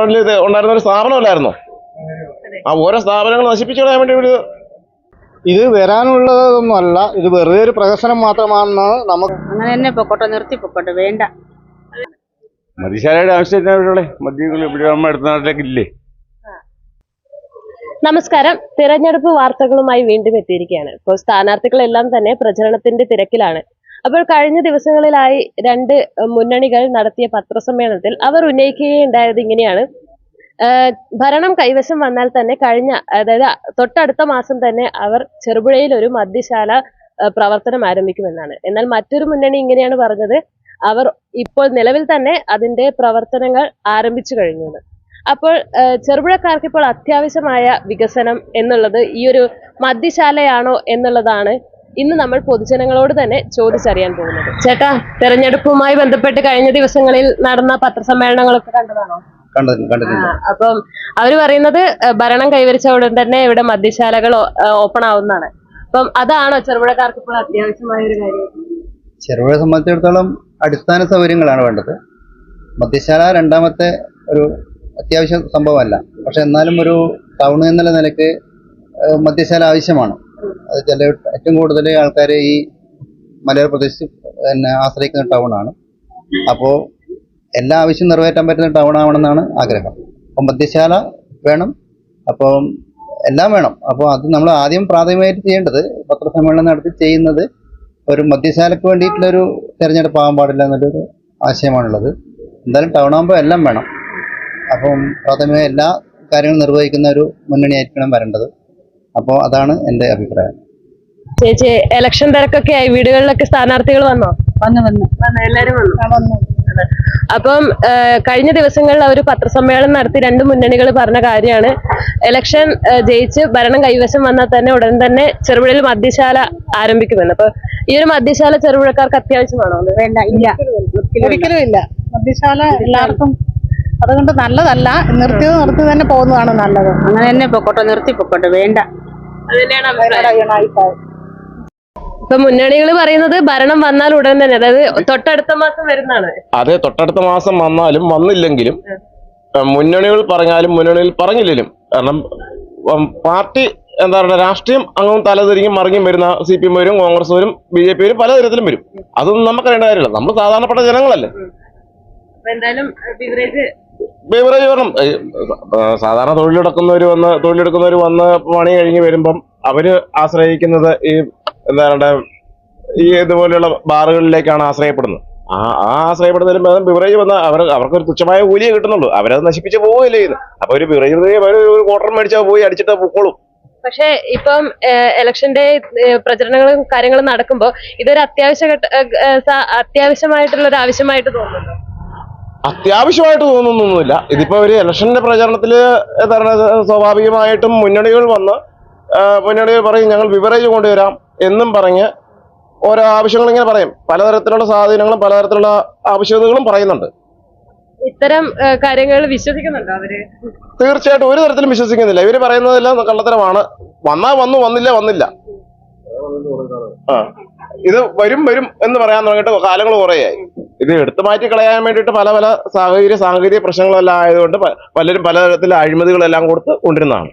ഗ്രൗണ്ടിൽ ഇത് ഉണ്ടായിരുന്ന ഒരു സ്ഥാപനമല്ലായിരുന്നോ? ആ ഓരോ സ്ഥാപനങ്ങൾ നശിപ്പിച്ചു കളയാൻ വേണ്ടി ഒരു ഇത് വരാനുള്ളതൊന്നുമല്ല ഇത് വെറുതെ ഒരു പ്രഹസനം മാത്രമാണെന്ന് നമുക്ക് അങ്ങനെ തന്നെ പൊക്കോട്ടെ നിർത്തി പൊക്കോട്ടെ വേണ്ട. മദ്യശാലയുടെ ആവശ്യത്തിന് ഇവിടെ മദ്യങ്ങൾ ഇവിടെ നമ്മൾ അടുത്ത നാട്ടിലേക്ക് ഇല്ലേ? നമസ്കാരം. തിരഞ്ഞെടുപ്പ് വാർത്തകളുമായി വീണ്ടും എത്തിയിരിക്കുകയാണ്. ഇപ്പോൾ സ്ഥാനാർത്ഥികളെല്ലാം തന്നെ പ്രചരണത്തിന്റെ തിരക്കിലാണ്. അപ്പോൾ കഴിഞ്ഞ ദിവസങ്ങളിലായി രണ്ട് മുന്നണികൾ നടത്തിയ പത്രസമ്മേളനത്തിൽ അവർ ഉന്നയിക്കുകയുണ്ടായത് ഇങ്ങനെയാണ്. ഭരണം കൈവശം വന്നാൽ തന്നെ കഴിഞ്ഞ അതായത് തൊട്ടടുത്ത മാസം തന്നെ അവർ ചെറുപുഴയിൽ ഒരു മദ്യശാല പ്രവർത്തനം ആരംഭിക്കുമെന്നാണ്. എന്നാൽ മറ്റൊരു മുന്നണി ഇങ്ങനെയാണ് പറഞ്ഞത്. അവർ ഇപ്പോൾ നിലവിൽ തന്നെ അതിന്റെ പ്രവർത്തനങ്ങൾ ആരംഭിച്ചു കഴിഞ്ഞു. അപ്പോൾ ചെറുപുഴക്കാർക്ക് ഇപ്പോൾ അത്യാവശ്യമായ വികസനം എന്നുള്ളത് ഈ ഒരു മദ്യശാലയാണോ എന്നുള്ളതാണ് ഇന്ന് നമ്മൾ പൊതുജനങ്ങളോട് തന്നെ ചോദിച്ചറിയാൻ പോകുന്നത്. ചേട്ടാ തെരഞ്ഞെടുപ്പുമായി ബന്ധപ്പെട്ട് കഴിഞ്ഞ ദിവസങ്ങളിൽ നടന്ന പത്രസമ്മേളനങ്ങളൊക്കെ കണ്ടതാണോ? അപ്പം അവർ പറയുന്നത് ഭരണം കൈവരിച്ച ഉടൻ തന്നെ ഇവിടെ മദ്യശാലകൾ ഓപ്പൺ ആവുന്നതാണ്. അപ്പം അതാണോ ചെറുപുഴക്കാർക്ക് ഇപ്പോൾ അത്യാവശ്യമായ ഒരു കാര്യം? ചെറുപുഴ സംബന്ധിച്ചിടത്തോളം അടിസ്ഥാന സൗകര്യങ്ങളാണ് വേണ്ടത്. മദ്യശാല രണ്ടാമത്തെ ഒരു അത്യാവശ്യ സംഭവമല്ല. പക്ഷെ എന്നാലും ഒരു ടൗൺ എന്നുള്ള നിലയ്ക്ക് മദ്യശാല ആവശ്യമാണ്. ചില ഏറ്റവും കൂടുതൽ ആൾക്കാർ ഈ മലയോര പ്രദേശത്ത് പിന്നെ ആശ്രയിക്കുന്ന ടൗണാണ് അപ്പോൾ എല്ലാ ആവശ്യം നിറവേറ്റാൻ പറ്റുന്ന ടൗൺ ആവണമെന്നാണ് ആഗ്രഹം. അപ്പം മദ്യശാല വേണം. അപ്പോൾ എല്ലാം വേണം. അപ്പോൾ അത് നമ്മൾ ആദ്യം പ്രാഥമികമായിട്ട് ചെയ്യേണ്ടത് പത്രസമ്മേളനം നടത്തി ചെയ്യുന്നത് ഒരു മദ്യശാലയ്ക്ക് വേണ്ടിയിട്ടുള്ളൊരു തിരഞ്ഞെടുപ്പ് ആകാൻ പാടില്ല എന്നുള്ളൊരു ആശയമാണുള്ളത്. എന്തായാലും ടൗൺ ആകുമ്പോൾ എല്ലാം വേണം. അപ്പം പ്രാഥമിക എല്ലാ കാര്യങ്ങളും നിർവഹിക്കുന്ന ഒരു മുന്നണിയായിരിക്കണം വരേണ്ടത്. അപ്പോൾ അതാണ് എന്റെ അഭിപ്രായം. ചേച്ചി ഇലക്ഷൻ തിരക്കൊക്കെ ആയി. വീടുകളിലൊക്കെ സ്ഥാനാർത്ഥികൾ വന്നോ? വന്ന് വന്ന്. എല്ലാരും വന്നു? അപ്പം കഴിഞ്ഞ ദിവസങ്ങളിൽ അവർ പത്രസമ്മേളനം നടത്തി രണ്ട് മുന്നണികൾ പറഞ്ഞ കാര്യമാണ്. ഇലക്ഷൻ ജയിച്ച് ഭരണം കൈവശം വന്നാൽ തന്നെ ഉടൻ തന്നെ ചെറുപുഴയിൽ മദ്യശാല ആരംഭിക്കുമെന്ന്. അപ്പൊ ഈ ഒരു മദ്യശാല ചെറുപുഴക്കാർക്ക് അത്യാവശ്യമാണോ? വേണ്ട ഇല്ല. ഒരിക്കലും ഇല്ല. മദ്യശാല. എല്ലാവർക്കും അതുകൊണ്ട് നല്ലതല്ല. നിർത്തി നിർത്തി തന്നെ പോകുന്നതാണ് നല്ലത്. അങ്ങനെ തന്നെ പൊക്കോട്ടെ നിർത്തി പൊക്കോട്ടെ വേണ്ട. ഇപ്പൊ മുന്നണികൾ പറയുന്നത് ഭരണം വന്നാൽ ഉടൻ തന്നെ അതായത് തൊട്ടടുത്ത മാസം വരുന്നതാണ്. അതെ തൊട്ടടുത്ത മാസം വന്നാലും വന്നില്ലെങ്കിലും മുന്നണികൾ പറഞ്ഞാലും മുന്നണികൾ പറഞ്ഞില്ലെങ്കിലും കാരണം പാർട്ടി എന്താ പറയുക രാഷ്ട്രീയം അങ്ങും തലതിരിഞ്ഞും മറിഞ്ഞും വരുന്ന സി പി എം വരും കോൺഗ്രസ് വരും ബി ജെ പി വരും പല തരത്തിലും വരും. അതൊന്നും നമുക്ക് അറിയേണ്ട കാര്യമില്ല. നമ്മൾ സാധാരണപ്പെട്ട ജനങ്ങളല്ലേ. എന്തായാലും ബിവറേജ് വരണം സാധാരണ തൊഴിലെടുക്കുന്നവർ വന്ന് തൊഴിലെടുക്കുന്നവർ വന്ന് പണി കഴിഞ്ഞ് വരുമ്പം അവർ ആശ്രയിക്കുന്നത് ഈ എന്താ പറയണ്ട ഈ ഇതുപോലെയുള്ള ബാറുകളിലേക്കാണ് ആശ്രയപ്പെടുന്നത്. ആ ആ ആശ്രയപ്പെടുന്നതിലും ഭേദം ബിവറേജ് വന്ന അവർ അവർക്ക് ഒരു തുച്ഛമായ കൂലിയേ കിട്ടുന്നുള്ളൂ. അവരത് നശിപ്പിച്ച് പോവുകയില്ലേ ചെയ്യുന്നത്. അപ്പൊ ഒരു ബിവറേജ് അവർ ഒരു ക്വാർട്ടർ മേടിച്ചാൽ പോയി അടിച്ചിട്ട് പൊക്കോളും. പക്ഷേ ഇപ്പം എലക്ഷന്റെ പ്രചരണങ്ങളും കാര്യങ്ങളും നടക്കുമ്പോൾ ഇതൊരു അത്യാവശ്യ അത്യാവശ്യമായിട്ടുള്ള ഒരു ആവശ്യമായിട്ട് തോന്നുന്നുണ്ടോ? അത്യാവശ്യമായിട്ട് തോന്നുന്നൊന്നുമില്ല. ഇതിപ്പോ ഒരു ഇലക്ഷന്റെ പ്രചരണത്തിൽ സ്വാഭാവികമായിട്ടും മുന്നണികൾ വന്ന് മുന്നണികൾ പറയും ഞങ്ങൾ ബിവറേജ് കൊണ്ടുവരാം എന്നും പറഞ്ഞ് ഓരോ ആവശ്യങ്ങൾ ഇങ്ങനെ പറയും. പലതരത്തിലുള്ള സ്വാധീനങ്ങളും പലതരത്തിലുള്ള ആവശ്യകതകളും പറയുന്നുണ്ട്. ഇത്തരം കാര്യങ്ങൾ വിശ്വസിക്കുന്നുണ്ടോ അവർ? തീർച്ചയായിട്ടും ഒരു തരത്തിലും വിശ്വസിക്കുന്നില്ല. ഇവർ പറയുന്നതെല്ലാം കള്ളത്തരമാണ്. വന്നാ വന്നു വന്നില്ല വന്നില്ല. ഇത് വരും വരും എന്ന് പറയാൻ തുടങ്ങിയിട്ട് കാലങ്ങൾ കുറേയായി. ഇത് എടുത്തു മാറ്റി കളയാൻ വേണ്ടിയിട്ട് പല പല സാഹചര്യ സാങ്കേതിക പ്രശ്നങ്ങളെല്ലാം ആയതുകൊണ്ട് പലരും പലതരത്തിലെ അഴിമതികളെല്ലാം കൊടുത്ത് കൊണ്ടിരുന്നതാണ്.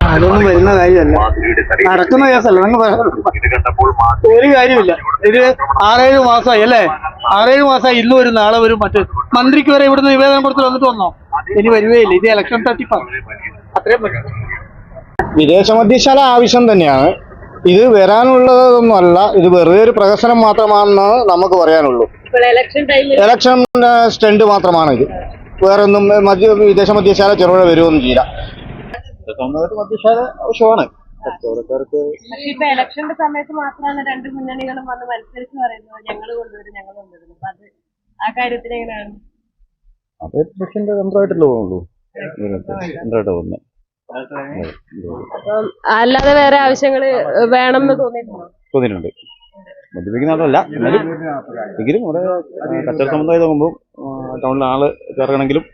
അതൊന്നും വരുന്ന കാര്യമല്ല. നടക്കുന്ന കേസല്ല. ഒരു കാര്യമില്ല. ഇത് ആറേഴ് മാസമായി അല്ലേ? ആറേഴ് മാസമായി ഇന്ന് വരും നാളെ വരും. മറ്റു മന്ത്രിക്ക് വരെ ഇവിടുന്ന് നിവേദനം കൊടുത്ത് വന്നിട്ട് വന്നോ? ഇനി വരുവേയില്ല. ഇത് ഇലക്ഷൻ തട്ടിപ്പാണ് അത്രയും വിദേശ മദ്യശാല ആവശ്യം തന്നെയാണ്. ഇത് വരാനുള്ളതൊന്നും അല്ല ഇത് വെറുതെ ഒരു പ്രഹസനം മാത്രമാണെന്ന് നമുക്ക് പറയാനുള്ളൂ. ഇലക്ഷൻ ടൈമിൽ ഇലക്ഷൻ സ്റ്റണ്ട് മാത്രമാണ് ഇത് വേറെ ഒന്നും മദ്യ വിദേശ മദ്യശാല ചെറുപുഴ വരുമൊന്നും ചെയ്യില്ല മദ്യശാല ആവശ്യമാണ് കച്ചവടക്കാർക്ക് ഇപ്പൊ ഇലക്ഷന്റെ സമയത്ത് മാത്രമാണ് രണ്ട് മുന്നണികളും വന്ന് മത്സരിച്ച് പറയുന്നത്. ഞങ്ങൾ കൊണ്ടുവരും ഞങ്ങൾ കൊണ്ടുവരും. അപ്പൊ അത് ആ കാര്യത്തിൽ എങ്ങനെയാണ് അത് ഇലക്ഷന്റെ തന്ത്രമായിട്ടല്ലേ പോകുള്ളൂ തന്ത്രമായിട്ട് പോകുന്നത് അപ്പം അല്ലാതെ വേറെ ആവശ്യങ്ങൾ വേണം എന്ന് തോന്നിയിട്ടുണ്ടോ? തോന്നിയിട്ടുണ്ട്. മദ്യപിക്കുന്നതല്ല. എങ്കിലും ഇവിടെ കച്ചവട സംബന്ധമായി നോക്കുമ്പോൾ ടൗണിൽ ആൾ ചേർക്കണമെങ്കിലും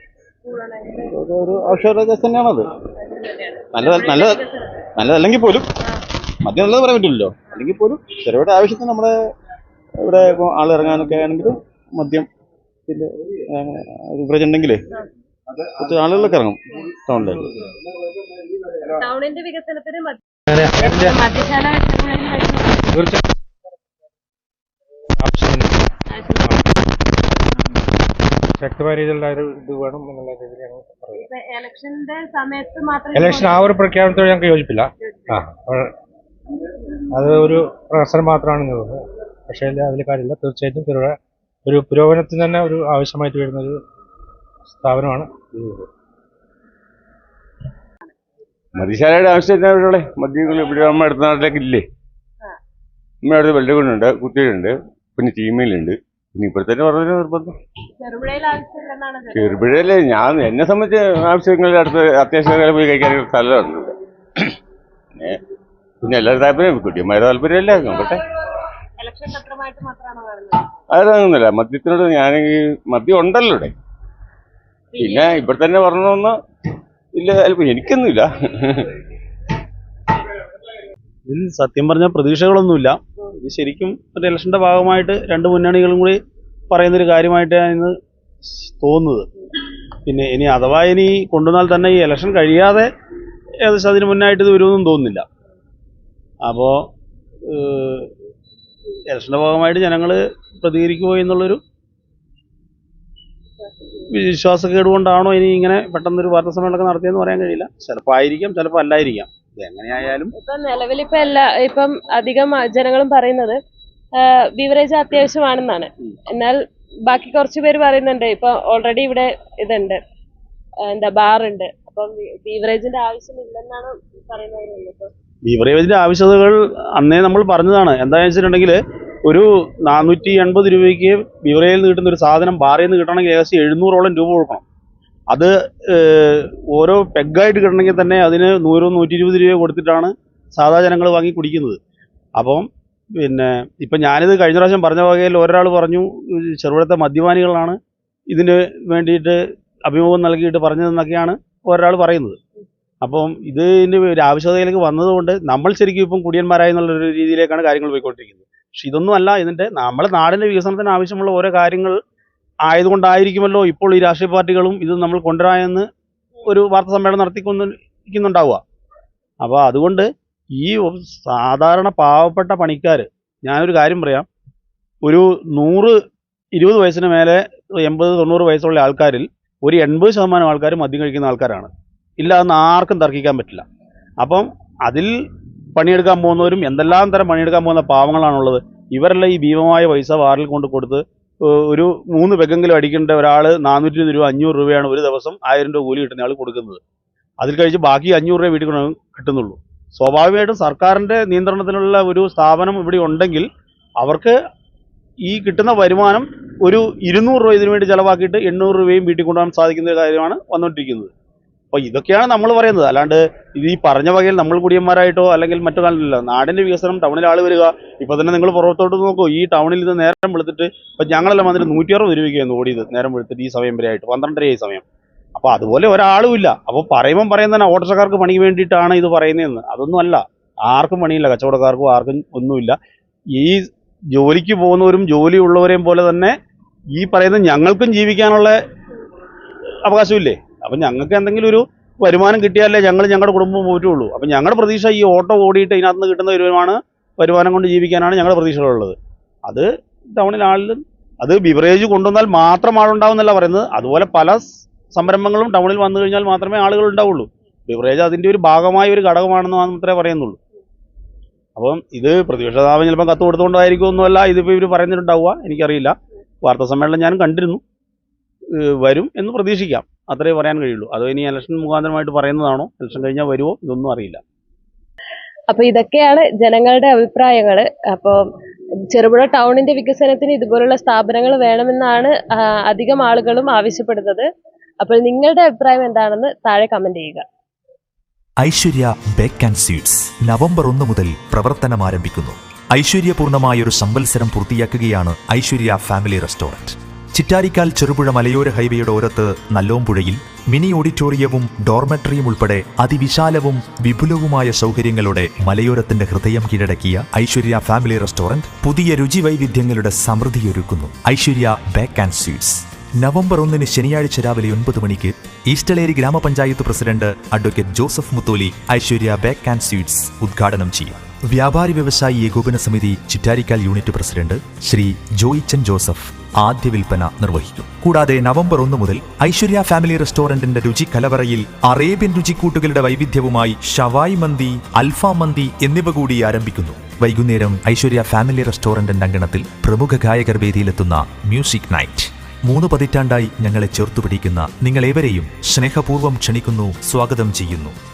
ഒരു- ആവശ്യമുള്ള കേസ് തന്നെയാണത്. നല്ലത് നല്ല നല്ലതല്ലെങ്കിൽ പോലും മദ്യം നല്ലത് പറയാൻ പറ്റില്ലല്ലോ. അല്ലെങ്കിൽ പോലും ചെറുവിടെ ആവശ്യത്തിന് നമ്മുടെ ഇവിടെ ഇപ്പോൾ ആൾ ഇറങ്ങാനൊക്കെ ആണെങ്കിലും മദ്യം പിന്നെ ഉണ്ടെങ്കിലേ ഒത്തിരി ആളുകളൊക്കെ ഇറങ്ങും. ടൗണിലേക്ക്. ടൗണിന്റെ വികസനത്തിന്. ശക്തമായ രീതിയിലുള്ള ഒരു ഇത് വേണം എന്നുള്ള രീതിയിലാണ് ഇലക്ഷന്റെ സമയത്ത് മാത്രമേ ഇലക്ഷൻ ആ ഒരു പ്രഖ്യാപനത്തോട് ഞങ്ങൾക്ക് യോജിപ്പില്ല. ആ അത് ഒരു പ്രശ്നം മാത്രമാണെന്ന് തോന്നുന്നു. പക്ഷേ അതിൽ കാര്യമില്ല. തീർച്ചയായിട്ടും ഒരു പുരോഗമനത്തിന് തന്നെ ഒരു ആവശ്യമായിട്ട് വരുന്ന ഒരു സ്ഥാപനമാണ്. മദ്യശാലയുടെ ആവശ്യം എന്നാ ഇവിടെ മദ്യങ്ങൾ ഇവിടെ അമ്മ അടുത്ത നാട്ടിലേക്ക് ഇല്ലേ? അമ്മ അടുത്ത് വെള്ളകൊണ്ടുണ്ട് കുത്തിയിട്ടുണ്ട് പിന്നെ ചീമയിലുണ്ട് പിന്നെ ഇപ്പോഴത്തെ പറഞ്ഞു നിർബന്ധം. ചെറുപുഴയിലെ ഞാൻ എന്നെ സംബന്ധിച്ച് ആവശ്യങ്ങളുടെ അടുത്ത് അത്യാവശ്യം പോയി കഴിക്കാൻ സ്ഥലമുണ്ട്. പിന്നെ എല്ലാവരും താല്പര്യം കുട്ടിയന്മാരുടെ താല്പര്യമല്ല നോക്കട്ടെ. അതൊന്നുമില്ല മദ്യത്തിനോട് ഞാൻ ഈ മദ്യം ഉണ്ടല്ലോ ഇവിടെ. പിന്നെ ഇവിടെ തന്നെ പറഞ്ഞോന്ന് ഇല്ല എനിക്കൊന്നുമില്ല. ഇതിൽ സത്യം പറഞ്ഞ പ്രതീക്ഷകളൊന്നുമില്ല. ഇത് ശരിക്കും ഒരു ഇലക്ഷന്റെ ഭാഗമായിട്ട് രണ്ട് മുന്നണികളും കൂടി പറയുന്ന ഒരു കാര്യമായിട്ടാണ് ഇന്ന് തോന്നുന്നത്. പിന്നെ ഇനി അഥവാ ഇനി കൊണ്ടുവന്നാൽ തന്നെ ഈ ഇലക്ഷൻ കഴിയാതെ ഏകദേശം അതിന് മുന്നായിട്ട് ഇത് വരുമെന്നും തോന്നുന്നില്ല. അപ്പോൾ ഇലക്ഷന്റെ ഭാഗമായിട്ട് ജനങ്ങൾ പ്രതികരിക്കുമോ എന്നുള്ളൊരു വിശ്വാസക്കേട് കൊണ്ടാണോ ഇനി ഇങ്ങനെ പെട്ടെന്നൊരു വാർത്താ സമ്മേളനം നടത്തിയെന്ന് പറയാൻ കഴിയില്ല. ചിലപ്പോൾ ആയിരിക്കാം ചിലപ്പോൾ അല്ലായിരിക്കാം. എങ്ങനെയായാലും ഇപ്പൊ നിലവിലിപ്പോ എല്ലാ ഇപ്പം അധികം ജനങ്ങളും പറയുന്നത് ബിവറേജ് അത്യാവശ്യമാണെന്നാണ്. എന്നാൽ ബാക്കി കുറച്ച് പേര് പറയുന്നുണ്ട് ഇപ്പൊ ഓൾറെഡി ഇവിടെ ഇതുണ്ട്. എന്താ ബാർ ഉണ്ട് അപ്പം ബീവറേജിന്റെ ആവശ്യമില്ലെന്നാണ് പറയുന്നത് ബീവറേജിന്റെ ആവശ്യതകൾ അന്നേ നമ്മൾ പറഞ്ഞതാണ്. എന്താണെന്ന് വെച്ചിട്ടുണ്ടെങ്കിൽ ഒരു നാനൂറ്റി എൺപത് രൂപയ്ക്ക് ബീവറേജിൽ നിന്ന് കിട്ടുന്ന ഒരു സാധനം ബാറിൽ നിന്ന് കിട്ടണമെങ്കിൽ ഏകദേശം എഴുന്നൂറോളം രൂപ കൊടുക്കണം. അത് ഓരോ പെഗ്ഗായിട്ട് കിട്ടണമെങ്കിൽ തന്നെ അതിന് നൂറോ നൂറ്റി ഇരുപത് രൂപ കൊടുത്തിട്ടാണ് സാധാ ജനങ്ങൾ വാങ്ങി കുടിക്കുന്നത്. അപ്പം പിന്നെ ഇപ്പം ഞാനിത് കഴിഞ്ഞ പ്രാവശ്യം പറഞ്ഞ വകയിൽ ഒരാൾ പറഞ്ഞു ചെറുപുഴത്തെ മദ്യപാനികളാണ് ഇതിന് വേണ്ടിയിട്ട് അഭിമുഖം നൽകിയിട്ട് പറഞ്ഞതെന്നൊക്കെയാണ് ഒരാൾ പറയുന്നത്. അപ്പം ഇതിന്റെ ഒരു ആവശ്യകതയിലേക്ക് വന്നതുകൊണ്ട് നമ്മൾ ശരിക്കും ഇപ്പം കുടിയന്മാരായി എന്നുള്ളൊരു രീതിയിലേക്കാണ് കാര്യങ്ങൾ പോയിക്കൊണ്ടിരിക്കുന്നത്. പക്ഷെ ഇതൊന്നും അല്ല ഇതിന്റെ നമ്മുടെ നാടിന്റെ വികസനത്തിന് ആവശ്യമുള്ള ഓരോ കാര്യങ്ങൾ ആയതുകൊണ്ടായിരിക്കുമല്ലോ ഇപ്പോൾ ഈ രാഷ്ട്രീയ പാർട്ടികളും ഇത് നമ്മൾ കൊണ്ടുവരാമെന്ന് ഒരു വാർത്താ സമ്മേളനം നടത്തിക്കൊണ്ടിരിക്കുന്നുണ്ടാവുക. അപ്പോൾ അതുകൊണ്ട് ഈ സാധാരണ പാവപ്പെട്ട പണിക്കാർ ഞാനൊരു കാര്യം പറയാം. ഒരു നൂറ് ഇരുപത് വയസ്സിന് മേലെ എൺപത് തൊണ്ണൂറ് വയസ്സുള്ള ആൾക്കാരിൽ ഒരു എൺപത് ശതമാനം ആൾക്കാർ മദ്യം കഴിക്കുന്ന ആൾക്കാരാണ്. ഇല്ല എന്ന് ആർക്കും തർക്കിക്കാൻ പറ്റില്ല. അപ്പം അതിൽ പണിയെടുക്കാൻ പോകുന്നവരും എന്തെല്ലാം തരം പണിയെടുക്കാൻ പോകുന്ന പാവങ്ങളാണുള്ളത്. ഇവരെല്ലാം ഈ ഭീമമായ പൈസ വാറിൽ കൊണ്ട് കൊടുത്ത് ഒരു മൂന്ന് പെഗ്ഗെങ്കിലും അടിക്കേണ്ട ഒരാൾ നാനൂറ്റി ഇരുപത് രൂപ അഞ്ഞൂറ് രൂപയാണ് ഒരു ദിവസം ആയിരം രൂപ കൂലി കിട്ടുന്ന ആൾ കൊടുക്കുന്നത്. അതിൽ കഴിച്ച് ബാക്കി അഞ്ഞൂറ് രൂപ വീട്ടിൽ കിട്ടുന്നുള്ളൂ. സ്വാഭാവികമായിട്ടും സർക്കാരിന്റെ നിയന്ത്രണത്തിലുള്ള ഒരു സ്ഥാപനം ഇവിടെ ഉണ്ടെങ്കിൽ അവർക്ക് ഈ കിട്ടുന്ന വരുമാനം ഒരു ഇരുന്നൂറ് രൂപ ഇതിനു വേണ്ടി ചിലവാക്കിയിട്ട് എണ്ണൂറ് രൂപയും വീട്ടിൽ കൊണ്ടുപോകാൻ സാധിക്കുന്ന ഒരു കാര്യമാണ് വന്നുകൊണ്ടിരിക്കുന്നത് അപ്പോൾ ഇതൊക്കെയാണ് നമ്മൾ പറയുന്നത്. അല്ലാണ്ട് ഇത് ഈ പറഞ്ഞ വകയിൽ നമ്മൾ കുടിയന്മാരായിട്ടോ അല്ലെങ്കിൽ മറ്റു കാലമില്ല നാടിന്റെ വികസനം ടൗണിൽ ആൾ വരിക ഇപ്പൊ തന്നെ നിങ്ങൾ പുറത്തോട്ട് നോക്കൂ. ഈ ടൗണിൽ ഇത് നേരം വെളുത്തിട്ട് ഇപ്പൊ ഞങ്ങളെല്ലാം വന്നിട്ട് നൂറ്റി അറുപത് രൂപയ്ക്കായിരുന്നു ഓടിയത് നേരം വെളുത്തിട്ട് ഈ സമയം വരെ ആയിട്ട്. പന്ത്രണ്ടര ഈ സമയം. അപ്പോൾ അതുപോലെ ഒരാളും ഇല്ല. അപ്പോൾ പറയുമ്പം പറയുന്ന തന്നെ ഓട്ടോറിക്ഷക്കാർക്ക് പണി വേണ്ടിയിട്ടാണ് ഇത് പറയുന്നതെന്ന്. അതൊന്നും അല്ല. ആർക്കും പണിയില്ല. കച്ചവടക്കാർക്കും ആർക്കും ഒന്നുമില്ല ഈ ജോലിക്ക് പോകുന്നവരും ജോലി ഉള്ളവരെയും പോലെ തന്നെ ഈ പറയുന്ന ഞങ്ങൾക്കും ജീവിക്കാനുള്ള അവകാശമില്ലേ? അപ്പം ഞങ്ങൾക്ക് എന്തെങ്കിലും ഒരു വരുമാനം കിട്ടിയാലേ ഞങ്ങൾ ഞങ്ങളുടെ കുടുംബം പോറ്റുള്ളൂ. അപ്പം ഞങ്ങളുടെ പ്രതീക്ഷ ഈ ഓട്ടോ ഓടിയിട്ട് ഇതിനകത്ത് കിട്ടുന്ന വരുമാനമാണ് വരുമാനം കൊണ്ട് ജീവിക്കാനാണ് ഞങ്ങളുടെ പ്രതീക്ഷകളുള്ളത്. അത് ടൗണിൽ ആളിലും അത് ബിവറേജ് കൊണ്ടുവന്നാൽ മാത്രം ആളുണ്ടാവുന്നല്ല പറയുന്നത്. അതുപോലെ പല സംരംഭങ്ങളും ടൗണിൽ വന്നു കഴിഞ്ഞാൽ മാത്രമേ ആളുകൾ ഉണ്ടാവുള്ളൂ. ബിവറേജ് അതിന്റെ ഒരു ഭാഗമായ ഒരു ഘടകമാണെന്ന് മാത്രമേ പറയുന്നുള്ളൂ. അപ്പം ഇത് പ്രതിപക്ഷ നേതാവ് ചിലപ്പോൾ കത്ത് കൊടുത്തുകൊണ്ടായിരിക്കുമൊന്നുമല്ല ഇതിപ്പോൾ ഇവർ പറയുന്നുണ്ടാവുക. എനിക്കറിയില്ല. വാർത്താ സമ്മേളനം ഞാൻ കണ്ടിരുന്നു വരും എന്ന് പ്രതീക്ഷിക്കാം. അത്രേ പറയാൻ കഴിയുള്ളൂ. അതോ ഇനി ഇലക്ഷൻ മുഖാന്തരമായിട്ട് പറയുന്നതാണോ? ഇലക്ഷൻ കഴിഞ്ഞാൽ വരുമോ ഇതൊന്നും അറിയില്ല. അപ്പൊ ഇതൊക്കെയാണ് ജനങ്ങളുടെ അഭിപ്രായങ്ങൾ അപ്പോൾ ചെറുപുഴ ടൗണിന്റെ വികസനത്തിന് ഇതുപോലുള്ള സ്ഥാപനങ്ങൾ വേണമെന്നാണ് അധികം ആളുകളും ആവശ്യപ്പെടുന്നത്. അപ്പോൾ നിങ്ങളുടെ അഭിപ്രായം എന്താണെന്ന് താഴെ കമന്റ് ചെയ്യുക. Aishwarya bake and sweets November ഒന്ന് മുതൽ പ്രവർത്തനം ആരംഭിക്കുന്നു. ഐശ്വര്യപൂർണമായ ഒരു സംവത്സരം പൂർത്തിയാക്കുകയാണ് ഐശ്വര്യ ഫാമിലി റെസ്റ്റോറന്റ് ചിറ്റാരിക്കാൽ ചെറുപുഴ മലയോര ഹൈവേയുടെ ഓരത്ത് നല്ലോമ്പുഴയിൽ മിനി ഓഡിറ്റോറിയവും ഡോർമെട്രിയും ഉൾപ്പെടെ അതിവിശാലവും വിപുലവുമായ സൗകര്യങ്ങളുടെ മലയോരത്തിന്റെ ഹൃദയം കീഴടക്കിയ ഐശ്വര്യ ഫാമിലി റെസ്റ്റോറന്റ് പുതിയ രുചി വൈവിധ്യങ്ങളുടെ സമൃദ്ധിയൊരുക്കുന്നു. Aishwarya bake and sweets November ഒന്നിന് ശനിയാഴ്ച രാവിലെ ഒൻപത് മണിക്ക് ഈസ്റ്റലേരി ഗ്രാമപഞ്ചായത്ത് president advocate Joseph Mutholi Aishwarya bake and sweets ഉദ്ഘാടനം ചെയ്യും. വ്യാപാരി വ്യവസായി ഏകോപന സമിതി Chittarikkal unit president Shri Joychan Joseph ആദ്യ വിൽപ്പന നിർവഹിക്കും. കൂടാതെ നവംബർ ഒന്ന് മുതൽ ഐശ്വര്യ ഫാമിലി റെസ്റ്റോറന്റിന്റെ രുചി കലവറയിൽ അറേബ്യൻ രുചിക്കൂട്ടുകളുടെ വൈവിധ്യവുമായി ഷവായ് മന്തി അൽഫാം മന്തി എന്നിവ കൂടി ആരംഭിക്കുന്നു. വൈകുന്നേരം ഐശ്വര്യ ഫാമിലി റെസ്റ്റോറന്റിന്റെ അങ്കണത്തിൽ പ്രമുഖ ഗായകർ വേദിയിലെത്തുന്ന മ്യൂസിക് നൈറ്റ്. മൂന്ന് പതിറ്റാണ്ടായി ഞങ്ങളെ ചേർത്തുപിടിക്കുന്ന നിങ്ങളേവരെയും സ്നേഹപൂർവം ക്ഷണിക്കുന്നു സ്വാഗതം ചെയ്യുന്നു.